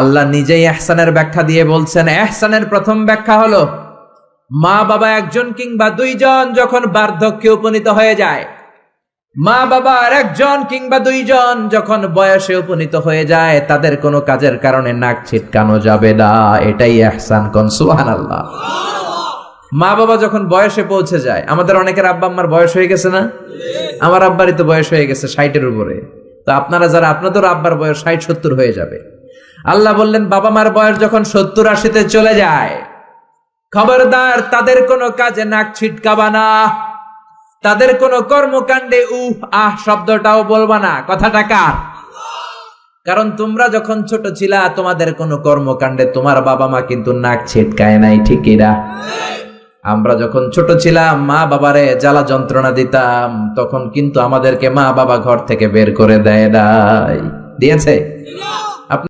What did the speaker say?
আল্লাহ নিজেই এহসানের ব্যাখ্যা দিয়ে বলছেন, এহসানের প্রথম ব্যাখ্যা হলো, মা বাবা একজন কিংবা দুইজন যখন বার্ধক্যে উপনীত হয়ে যায়, মা বাবা আর একজন কিংবা দুইজন যখন বয়সে উপনীত হয়ে যায়, তাদের কোনো কাজের কারণে নাক ছিটকানো যাবে না। এটাই এহসান কন সুহান আল্লাহ মা বাবা যখন বয়সে পৌঁছে যায়, আমাদের অনেকের আব্বা আম্মার বয়স হয়ে গেছে না? আমার আব্বারই তো বয়স হয়ে গেছে ষাটের উপরে। তো আপনারা যারা আপনাদের আব্বার বয়স ষাট সত্তর হয়ে যাবে। আল্লাহ বললেন, বাবা মার বয়স যখন সত্তর আশিতে চলে যায়, খবরদার তাদের কোনো কাজে নাক ছিটকাবা না। তাদের কোনো কর্মকাণ্ডে, উহ, আহ, শব্দটাও বলবা না। কথাটা কার? কারণ তোমরা যখন ছোট ছিলা, তোমাদের কোনো কর্মকাণ্ডে তোমার বাবা মা কিন্তু নাক ছিটকায় নাই ঠিকিরা আমরা যখন ছোট ছিলাম, মা বাবারে জ্বালা যন্ত্রণা দিতাম, তখন কিন্তু আমাদেরকে মা বাবা ঘর থেকে বের করে দেয় নাই। দিয়েছে?